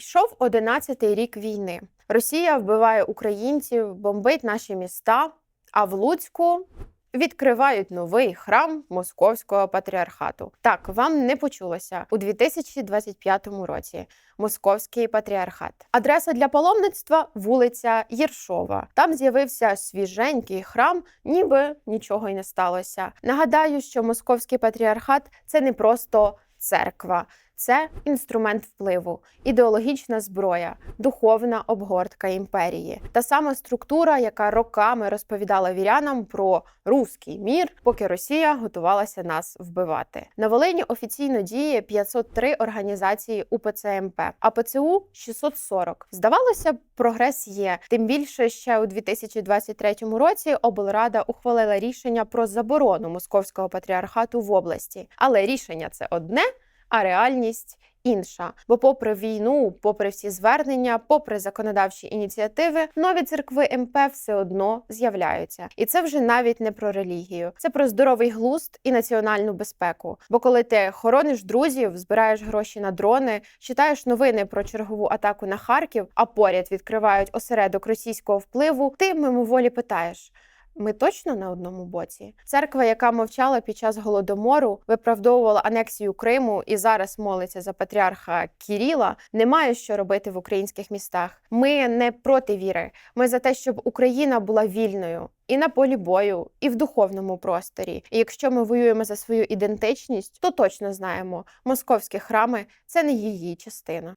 Йшов 11-й рік війни. Росія вбиває українців, бомбить наші міста. А в Луцьку відкривають новий храм Московського патріархату. Так, вам не почулося у 2025 році. Московський патріархат. Адреса для паломництва вулиця Єршова. Там з'явився свіженький храм, ніби нічого й не сталося. Нагадаю, що московський патріархат це не просто церква. Це інструмент впливу, ідеологічна зброя, духовна обгортка імперії. Та сама структура, яка роками розповідала вірянам про руський мір, поки Росія готувалася нас вбивати. На Волині офіційно діє 503 організації УПЦ МП, а ПЦУ 640. Здавалося б, прогрес є. Тим більше ще у 2023 році облрада ухвалила рішення про заборону московського патріархату в області. Але рішення це одне а реальність інша. Бо, попри війну, попри всі звернення, попри законодавчі ініціативи, нові церкви МП все одно з'являються. І це вже навіть не про релігію, це про здоровий глузд і національну безпеку. Бо коли ти хорониш друзів, збираєш гроші на дрони, читаєш новини про чергову атаку на Харків, а поряд відкривають осередок російського впливу, ти мимоволі питаєш. Ми точно на одному боці. Церква, яка мовчала під час голодомору, виправдовувала анексію Криму і зараз молиться за патріарха Кіріла, не має що робити в українських містах. Ми не проти віри. Ми за те, щоб Україна була вільною і на полі бою, і в духовному просторі. І якщо ми воюємо за свою ідентичність, то точно знаємо, московські храми це не її частина.